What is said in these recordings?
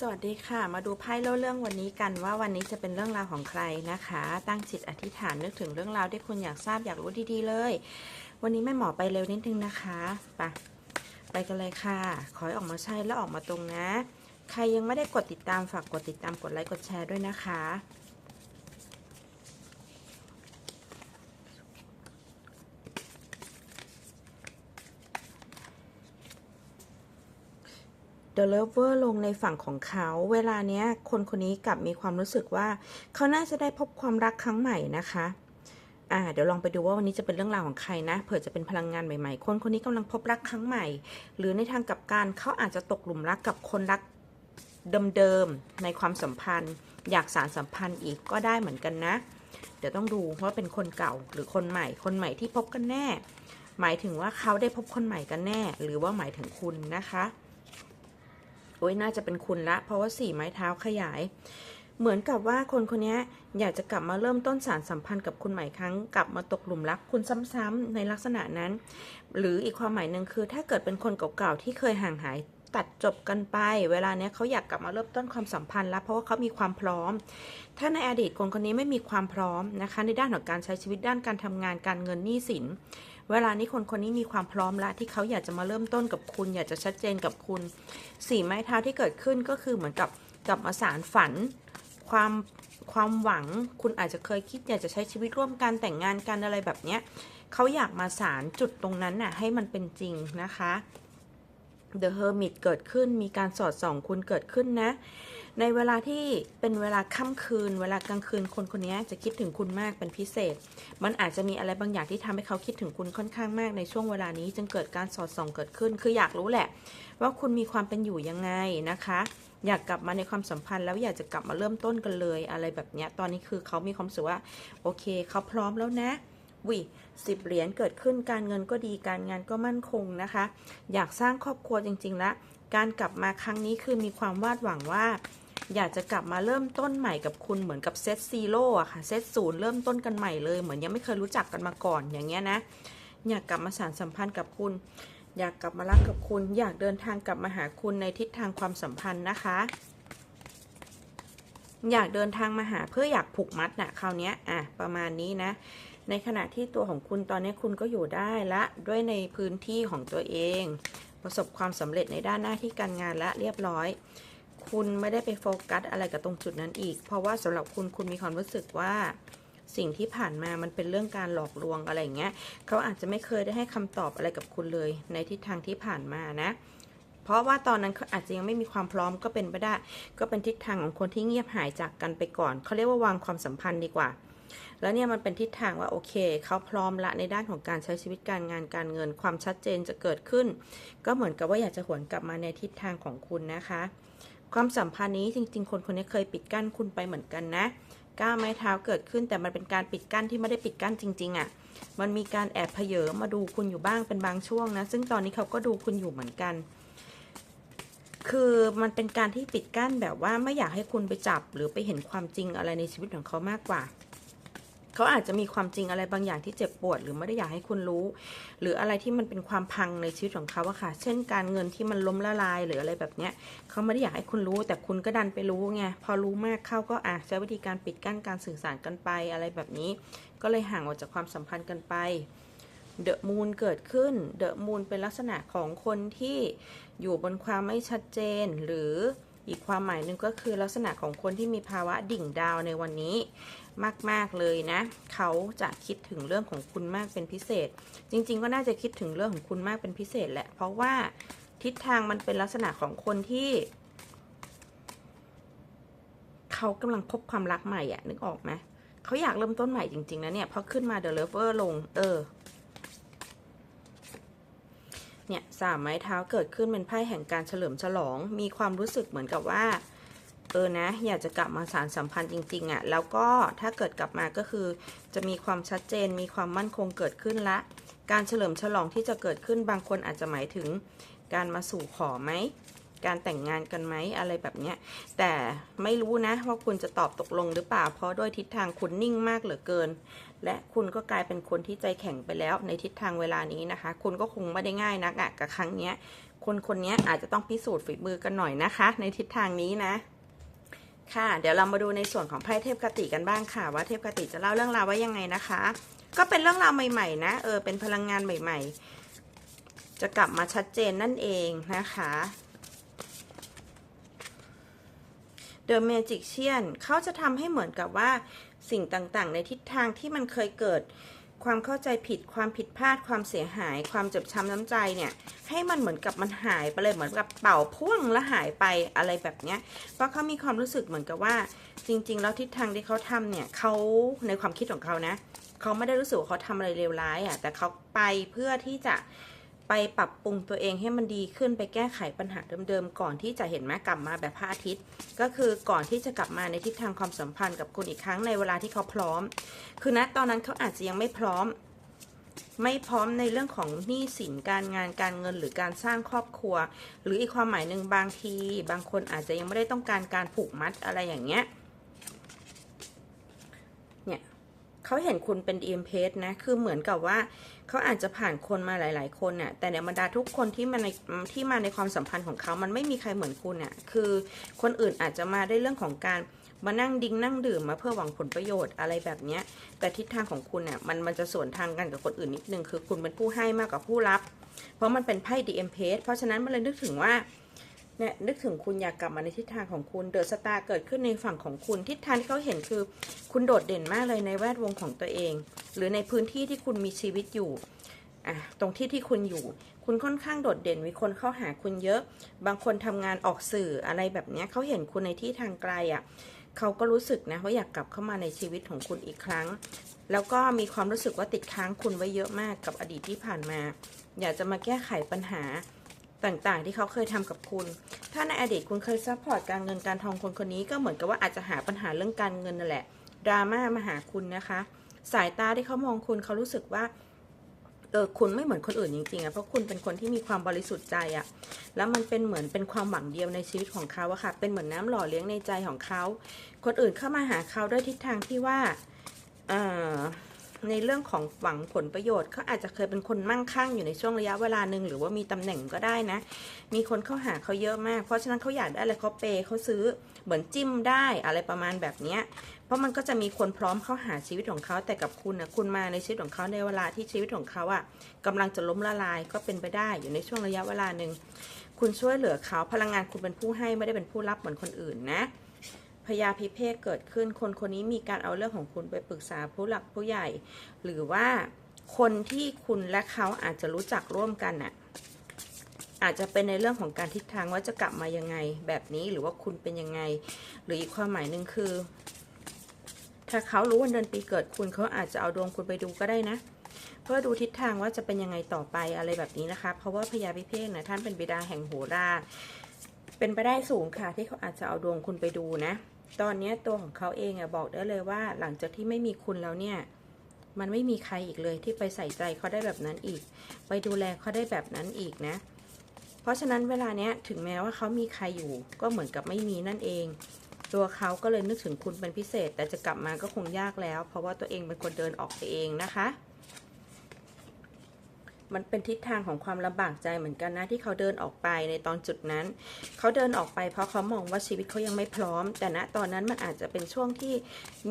สวัสดีค่ะ มาดูไพ่เล่าเรื่องวันนี้กันว่าวันนี้จะเป็นเรื่องราวของใครนะคะ ตั้งจิตอธิษฐานนึกถึงเรื่องราวที่คุณอยากทราบอยากรู้ดีๆเลย วันนี้แม่หมอไปเร็วนิดนึงนะคะไปไปกันเลยค่ะ ขอให้ออกมาใช่แล้วออกมาตรงนะ ใครยังไม่ได้กดติดตามฝากกดติดตามกดไลค์กดแชร์ด้วยนะคะ The Lover ลงในฝั่งของเขา เวลาเนี้ยคนคนนี้กลับมีความรู้สึกว่า เขาน่าจะได้พบความรักครั้งใหม่นะคะอ่าเดี๋ยวลองไปดูว่าวันนี้จะเป็นเรื่องราวของใครนะ เผื่อจะเป็นพลังงานใหม่ ๆ คนคนนี้กำลังพบรักครั้งใหม่ หรือในทางกลับการเขาอาจจะตกหลุมรักกับคนรักเดิมๆในความสัมพันธ์ อยากสารสัมพันธ์อีกก็ได้เหมือนกันนะ เดี๋ยวต้องดูว่าเป็นคนเก่าหรือคนใหม่ คนใหม่ที่พบกันแน่ หมายถึงว่าเขาได้พบคนใหม่กันแน่ หรือว่าหมายถึงคุณนะคะ โอ้ยน่าจะเป็นคุณละ เพราะว่าสี่ไม้เท้าขยาย เหมือนกับว่าคนคนนี้อยากจะกลับมาเริ่มต้นสารสัมพันธ์กับคุณใหม่ครั้ง กลับมาตกหลุมรักคุณซ้ำๆในลักษณะนั้น หรืออีกความหมายหนึ่งคือ ถ้าเกิดเป็นคนเก่าๆที่เคยห่างหายตัดจบกันไป เวลาเนี้ยเขาอยากกลับมาเริ่มต้นความสัมพันธ์แล้วเพราะว่าเขามีความพร้อม ถ้าในอดีตคนคนนี้ไม่มีความพร้อมนะคะ ในด้านของการใช้ชีวิตด้านการทำงานการเงินหนี้สิน เวลานี้คนคนนี้มีความพร้อมแล้วที่เขาอยากจะมาเริ่มต้นกับคุณ อยากจะชัดเจนกับคุณสี่ไม้เท้าที่เกิดขึ้นก็คือเหมือนกับกลับมาสารฝันความความหวังคุณอาจจะเคยคิดอยากจะใช้ชีวิตร่วมกันแต่งงานกันอะไรแบบเนี้ยเขาอยากมาสารจุดตรงนั้นน่ะให้มันเป็นจริงนะคะ The Hermit เกิดขึ้นมีการสอดส่องคุณเกิดขึ้นนะ ในเวลาที่เป็นเวลาค่ำคืน เวลากลางคืนคนคนนี้จะคิดถึงคุณมากเป็นพิเศษ มันอาจจะมีอะไรบางอย่างที่ทำให้เขาคิดถึงคุณค่อนข้างมากในช่วงเวลานี้ จึงเกิดการสอดส่องเกิดขึ้น คืออยากรู้แหละ ว่าคุณมีความเป็นอยู่ยังไงนะคะ อยากกลับมาในความสัมพันธ์ แล้วอยากจะกลับมาเริ่มต้นกันเลยอะไรแบบนี้ตอนนี้คือเขามีความสึกว่าโอเค เขาพร้อมแล้วนะวิสิบเหรียญเกิดขึ้นการเงินก็ดีการงานก็มั่นคงนะคะ อยากสร้างครอบครัวจริงๆล้วการกลับมาครั้งนี้คือมีความวาดหวังว่า อยากจะกลับมาเริ่มต้นใหม่กับคุณเหมือนกับเซตซีโร่อะค่ะเซตศูนย์เริ่มต้นกันใหม่เลยเหมือนยังไม่เคยรู้จักกันมาก่อนอย่างเงี้ยนะอยากกลับมาสานสัมพันธ์กับคุณ อยากกลับมารักกับคุณ อยากเดินทางกลับมาหาคุณในทิศทางความสัมพันธ์นะคะ อยากเดินทางมาหาเพื่ออยากผูกมัดนะคราวนี้อะประมาณนี้นะ ในขณะที่ตัวของคุณตอนนี้คุณก็อยู่ได้ละด้วยในพื้นที่ของตัวเอง ประสบความสำเร็จในด้านหน้าที่การงานและเรียบร้อย คุณไม่ได้ไปโฟกัสอะไรกับตรงจุดนั้นอีก เพราะว่าสำหรับคุณคุณมีความรู้สึกว่าสิ่งที่ผ่านมามันเป็นเรื่องการหลอกลวงอะไรอย่างเงี้ยเขาอาจจะไม่เคยได้ให้คำตอบอะไรกับคุณเลย ในทิศทางที่ผ่านมานะ เพราะว่าตอนนั้นเขาอาจจะยังไม่มีความพร้อมก็เป็นไปได้ ก็เป็นทิศทางของคนที่เงียบหายจากกันไปก่อน เขาเรียกว่าวางความสัมพันธ์ดีกว่า แล้วเนี่ยมันเป็นทิศทางว่าโอเคเขาพร้อมละในด้านของการใช้ชีวิตการงานการเงินความชัดเจนจะเกิดขึ้น ก็เหมือนกับว่าอยากจะหวนกลับมาในทิศทางของคุณนะคะ ความสัมพันธ์นี้จริง ๆ คนคนนี้เคยปิดกั้นคุณไปเหมือนกันนะก้าวไม้เท้าเกิดขึ้นแต่มันเป็นการปิดกั้นที่ไม่ได้ปิดกั้นจริง ๆอะ่ะ มันมีการแอบเผยมาดูคุณอยู่บ้างเป็นบางช่วงนะ ซึ่งตอนนี้เขาก็ดูคุณอยู่เหมือนกัน คือมันเป็นการที่ปิดกั้นแบบว่าไม่อยากให้คุณไปจับหรือไปเห็นความจริงอะไรในชีวิตของเขามากกว่า เขาอาจจะมีความจริงอะไรบางอย่างที่เจ็บปวด หรือไม่ได้อยากให้คุณรู้ หรืออะไรที่มันเป็นความพังในชีวิตของเขาอะค่ะ เช่น การเงินที่มันล้มละลายหรืออะไรแบบเนี้ยเขาไม่ได้อยากให้คุณรู้ แต่คุณก็ดันไปรู้ไงพอรู้มากเข้าก็อะใช้วิธีการปิดกั้นการสื่อสารกันไปอะไรแบบนี้ ก็เลยห่างออกจากความสัมพันธ์กันไปเดอะมูนเกิดขึ้น เดอะมูนเป็นลักษณะของคนที่อยู่บนความไม่ชัดเจนหรือ อีกความหมายหนึ่งก็คือลักษณะของคนที่มีภาวะดิ่งดาวในวันนี้มาก ๆ เลยนะ เขาจะคิดถึงเรื่องของคุณมากเป็นพิเศษ จริง ๆ ก็น่าจะคิดถึงเรื่องของคุณมากเป็นพิเศษแหละ เพราะว่าทิศทางมันเป็นลักษณะของคนที่ เขากำลังพบความรักใหม่อะนึกออกไหมเขาอยากเริ่มต้นใหม่จริง ๆ นะเนี่ยพอขึ้นมาเดอะเลเวอร์ลง เออ เนี่ยสามไม้เท้าเกิดขึ้นเป็นไพ่แห่งการเฉลิมฉลอง มีความรู้สึกเหมือนกับว่า เออนะ อยากจะกลับมาสารสัมพันธ์จริงๆอะ่ะ แล้วก็ถ้าเกิดกลับมาก็คือ จะมีความชัดเจน มีความมั่นคงเกิดขึ้นละ การเฉลิมฉลองที่จะเกิดขึ้นบางคนอาจจะหมายถึงการมาสู่ขอไหม การแต่งงานกันไหมอะไรแบบเนี้ยแต่ไม่รู้นะว่าคุณจะตอบตกลงหรือเปล่า เพราะด้วยทิศทางคุณนิ่งมากเหลือเกิน และคุณก็กลายเป็นคนที่ใจแข็งไปแล้วในทิศทางเวลานี้นะคะ คุณก็คงไม่ได้ง่ายนักอะกับครั้งเนี้ยคนคนนี้อาจจะต้องพิสูจน์ฝีมือกันหน่อยนะคะ ในทิศทางนี้นะค่ะ เดี๋ยวเรามาดูในส่วนของไพ่เทพกติกันบ้างค่ะ ว่าเทพกติจะเล่าเรื่องราวว่ายังไงนะคะ ก็เป็นเรื่องราวใหม่ๆ นะเออเป็นพลังงานใหม่ ๆ จะกลับมาชัดเจนนั่นเองนะคะ The Magician เขาจะทำให้เหมือนกับว่าสิ่งต่างๆ ในทิศทางที่มันเคยเกิด ความเข้าใจผิดความผิดพลาดความเสียหาย ความเจ็บช้ำน้ำใจเนี่ย ให้มันเหมือนกับมันหายไปเลยเหมือนกับเป่าพ่วงแล้วหายไปอะไรแบบเนี้ยเพราะเขามีความรู้สึกเหมือนกับว่า จริง ๆ แล้วทิศทางที่เขาทำเนี่ยเขาในความคิดของเขานะเขาไม่ได้รู้สึกว่าเขาทำอะไรเลวร้ายอะแต่เขาไปเพื่อที่จะ ไปปรับปรุงตัวเองให้มันดีขึ้นไปแก้ไขปัญหาเดิมๆก่อนที่จะเห็นแม่กลับมาแบบพระอาทิตย์ ก็คือก่อนที่จะกลับมาในทิศทางความสัมพันธ์กับคุณอีกครั้งในเวลาที่เขาพร้อม คือณตอนนั้นเขาอาจจะยังไม่พร้อม ไม่พร้อมในเรื่องของหนี้สินการงานการเงินหรือการสร้างครอบครัว หรืออีกความหมายหนึ่งบางที บางคนอาจจะยังไม่ได้ต้องการการผูกมัดอะไรอย่างเงี้ยเนี่ย เขาเห็นคุณเป็น e m p นะ คือเหมือนกับว่าเขาอาจจะผ่านคนมาหลาย ๆ คนน่ะ แต่ในบรรดาทุกคนที่มาในที่มาในความสัมพันธ์ของเขา มันไม่มีใครเหมือนคุณน่ะ คือคนอื่นอาจจะมาได้เรื่องของการมานั่งดิ้งนั่งดื่มมาเพื่อหวังผลประโยชน์อะไรแบบเนี้ย แต่ทิศทางของคุณเนี่ยมันมันจะสวนทางกันกับคนอื่นนิดนึง คือคุณเป็นผู้ให้มากกว่าผู้รับ เพราะมันเป็นไพ่ดีเอมเพเพราะฉะนั้นมันเลยนึกถึงว่า เนี่ยนึกถึงคุณอยากกลับมาในทิศทางของคุณเดอะสตาร์เกิดขึ้นในฝั่งของคุณทิศทางที่เขาเห็นคือ คุณโดดเด่นมากเลยในแวดวงของตัวเอง หรือในพื้นที่ที่คุณมีชีวิตอยู่อะตรงที่ที่คุณอยู่ คุณค่อนข้างโดดเด่นมีคนเข้าหาคุณเยอะ บางคนทำงานออกสื่ออะไรแบบนี้เขาเห็นคุณในที่ทางไกลอะเขาก็รู้สึกนะว่าอยากกลับเข้ามาในชีวิตของคุณอีกครั้ง แล้วก็มีความรู้สึกว่าติดค้างคุณไว้เยอะมากกับอดีตที่ผ่านมา อยากจะมาแก้ไขปัญหา ต่างๆ ที่เขาเคยทำกับคุณ ถ้าในอดีตคุณเคยซัพพอร์ตการเงินการทองคนคนนี้ก็เหมือนกับว่าอาจจะหาปัญหาเรื่องการเงินนั่นแหละ ดราม่ามาหาคุณนะคะ สายตาที่เขามองคุณเขารู้สึกว่า เออคุณไม่เหมือนคนอื่นจริงๆอะเพราะคุณเป็นคนที่มีความบริสุทธิ์ใจอะแล้วมันเป็นเหมือนเป็นความหวังเดียวในชีวิตของเขาอะค่ะ เป็นเหมือนน้ำหล่อเลี้ยงในใจของเขา คนอื่นเข้ามาหาเขาด้วยทิศทางที่ว่า เออ ในเรื่องของหวังผลประโยชน์เขาอาจจะเคยเป็นคนมั่งคั่งอยู่ในช่วงระยะเวลาหนึ่งหรือว่ามีตำแหน่งก็ได้นะ มีคนเข้าหาเขาเยอะมาก เพราะฉะนั้นเขาอยากได้อะไรเขาเปย์เขาซื้อเหมือนจิ้มได้อะไรประมาณแบบนี้เพราะมันก็จะมีคนพร้อมเข้าหาชีวิตของเขาแต่กับคุณนะคุณมาในชีวิตของเขาในเวลาที่ชีวิตของเขาอะ่ะกำลังจะล้มละลายก็เป็นไปได้อยู่ในช่วงระยะเวลาหนึ่งคุณช่วยเหลือเขาพลังงานคุณเป็นผู้ให้ไม่ได้เป็นผู้รับเหมือนคนอื่นนะ พยาพิเภกเกิดขึ้น คนคนนี้มีการเอาเรื่องของคุณไปปรึกษาผู้หลักผู้ใหญ่ หรือว่าคนที่คุณและเขาอาจจะรู้จักร่วมกันน่ะอาจจะเป็นในเรื่องของการทิศทางว่าจะกลับมายังไง แบบนี้หรือว่าคุณเป็นยังไง หรืออีกความหมายหนึ่งคือ ถ้าเขารู้วันเดือนปีเกิดคุณเขาอาจจะเอาดวงคุณไปดูก็ได้นะเพื่อดูทิศทางว่าจะเป็นยังไงต่อไปอะไรแบบนี้นะคะ เพราะว่าพญาพิเภกนะท่านเป็นบิดาแห่งโหราเป็นไปได้สูงค่ะที่เขาอาจจะเอาดวงคุณไปดูนะ ตอนนี้ตัวของเขาเองอะบอกได้เลยว่า หลังจากที่ไม่มีคุณแล้วเนี่ย มันไม่มีใครอีกเลยที่ไปใส่ใจเขาได้แบบนั้นอีก ไปดูแลเขาได้แบบนั้นอีกนะ เพราะฉะนั้นเวลาเนี้ยถึงแม้ว่าเขามีใครอยู่ ก็เหมือนกับไม่มีนั่นเอง ตัวเขาก็เลยนึกถึงคุณเป็นพิเศษ แต่จะกลับมาก็คงยากแล้ว เพราะว่าตัวเองเป็นคนเดินออกไปเองนะคะ มันเป็นทิศทางของความลำบากใจเหมือนกันนะที่เขาเดินออกไปในตอนจุดนั้น เขาเดินออกไปเพราะเขามองว่าชีวิตเขายังไม่พร้อม แต่ณตอนนั้นมันอาจจะเป็นช่วงที่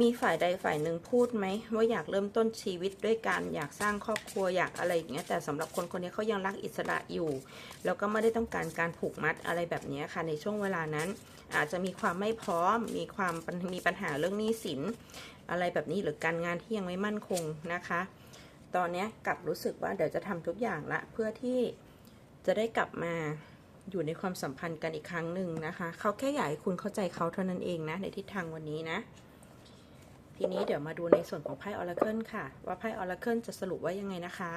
มีฝ่ายใดฝ่ายหนึ่งพูดไหมว่าอยากเริ่มต้นชีวิตด้วยการอยากสร้างครอบครัวอยากอะไรอย่างเงี้ยแต่สำหรับคนคนนี้เขายังรักอิสระอยู่ แล้วก็ไม่ได้ต้องการการผูกมัดอะไรแบบนี้ค่ะในช่วงเวลานั้น อาจจะมีความไม่พร้อม มีความมีปัญหาเรื่องหนี้สินอะไรแบบนี้หรือการงานที่ยังไม่มั่นคงนะคะ ตอนนี้กลับรู้สึกว่าเดี๋ยวจะทำทุกอย่างละ เพื่อที่จะได้กลับมาอยู่ในความสัมพันธ์กันอีกครั้งหนึ่งนะคะ เขาแค่อยากให้คุณเข้าใจเขาเท่านั้นเองนะ ในทิศทางวันนี้นะ ทีนี้เดี๋ยวมาดูในส่วนของไพ่ออร์เคิลค่ะ ว่าไพ่ออร์เคิลจะสรุปว่ายังไงนะคะ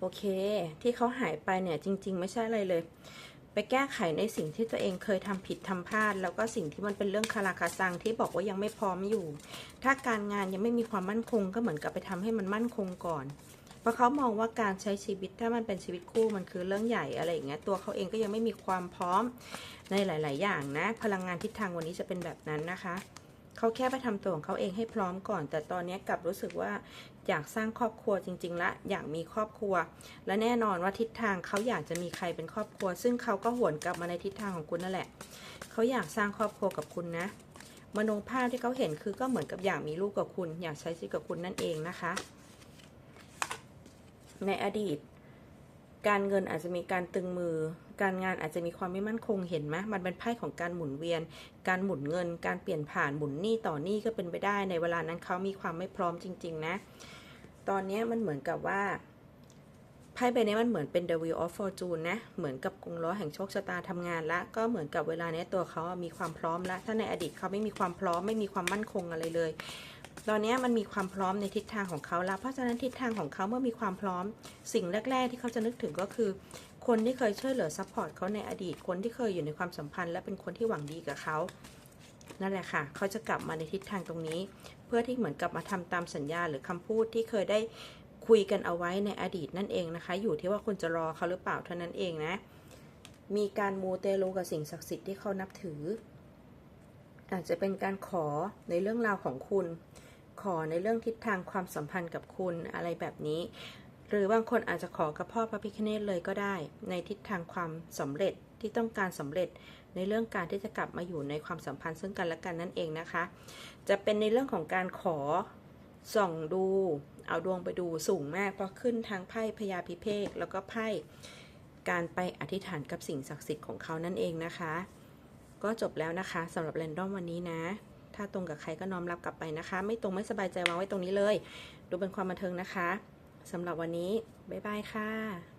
โอเค ที่เขาหายไปเนี่ยจริง ๆ ไม่ใช่อะไรเลย ไปแก้ไขในสิ่งที่ตัวเองเคยทำผิดทำพลาด แล้วก็สิ่งที่มันเป็นเรื่องคาราคาซังที่บอกว่ายังไม่พร้อมอยู่ ถ้าการงานยังไม่มีความมั่นคง ก็เหมือนกับไปทำให้มันมั่นคงก่อนเพราะเขามองว่าการใช้ชีวิตถ้ามันเป็นชีวิตคู่มันคือเรื่องใหญ่อะไรอย่างเงี้ยตัวเขาเองก็ยังไม่มีความพร้อมในหลาย ๆ อย่างนะ พลังงานทิศทางวันนี้จะเป็นแบบนั้นนะคะ เขาแค่ไปทำตัวของเขาเองให้พร้อมก่อน แต่ตอนนี้กลับรู้สึกว่าอยากสร้างครอบครัวจริง ๆ ละ อยากมีครอบครัว และแน่นอนว่าทิศทางเขาอยากจะมีใครเป็นครอบครัว ซึ่งเขาก็หวนกลับมาในทิศทางของคุณนั่นแหละ เขาอยากสร้างครอบครัวกับคุณนะ มโนภาพที่เขาเห็นคือก็เหมือนกับอยากมีลูกกับคุณ อยากใช้ชีวิตกับคุณนั่นเองนะคะ ในอดีต การเงินอาจจะมีการตึงมือ การงานอาจจะมีความไม่มั่นคงเห็นไหมมันเป็นไพ่ของการหมุนเวียน การหมุนเงิน การเปลี่ยนผ่านหมุนหนี้ต่อหนี้ก็เป็นไปได้ในเวลานั้นเขามีความไม่พร้อมจริง ๆ นะ ตอนนี้มันเหมือนกับว่า ไพ่ใบนี้มันเหมือนเป็น The Wheel of Fortune นะ เหมือนกับกงล้อแห่งโชคชะตาทำงานละ ก็เหมือนกับเวลานี้ตัวเขามีความพร้อมละถ้าในอดีตเขาไม่มีความพร้อมไม่มีความมั่นคงอะไรเลย ตอนนี้มันมีความพร้อมในทิศทางของเขาแล้วเพราะฉะนั้นทิศทางของเขาเมื่อมีความพร้อม สิ่งแรก ๆ ที่เขาจะนึกถึงก็คือ คนที่เคยช่วยเหลือซัพพอร์ตเขาในอดีต คนที่เคยอยู่ในความสัมพันธ์ และเป็นคนที่หวังดีกับเขา นั่นแหละค่ะ เขาจะกลับมาในทิศทางตรงนี้ เพื่อที่เหมือนกับมาทำตามสัญญาหรือคำพูดที่เคยได้ คุยกันเอาไว้ในอดีตนั่นเองนะคะ อยู่ที่ว่าคุณจะรอเขาหรือเปล่าเท่านั้นเองนะ มีการมูเตลูกับสิ่งศักดิ์สิทธิ์ที่เขานับถือ อาจจะเป็นการขอในเรื่องราวของคุณ ขอในเรื่องทิศทางความสัมพันธ์กับคุณอะไรแบบนี้ หรือบางคนอาจจะขอกับพ่อพระพิฆเนศเลยก็ได้ ในทิศทางความสำเร็จที่ต้องการสำเร็จในเรื่องการที่จะกลับมาอยู่ในความสัมพันธ์ซึ่งกันและกันนั่นเองนะคะ จะเป็นในเรื่องของการขอส่องดู เอาดวงไปดูสูงมาก เพราะขึ้นทางไพ่พยาพิเภกแล้วก็ไพ่การไปอธิษฐานกับสิ่งศักดิ์สิทธิ์ของเขานั่นเองนะคะ ก็จบแล้วนะคะสำหรับแรนดอมวันนี้นะ ถ้าตรงกับใครก็น้อมรับกลับไปนะคะ ไม่ตรงไม่สบายใจวางไว้ตรงนี้เลย ดูเป็นความบันเทิงนะคะสำหรับวันนี้บ๊ายบายค่ะ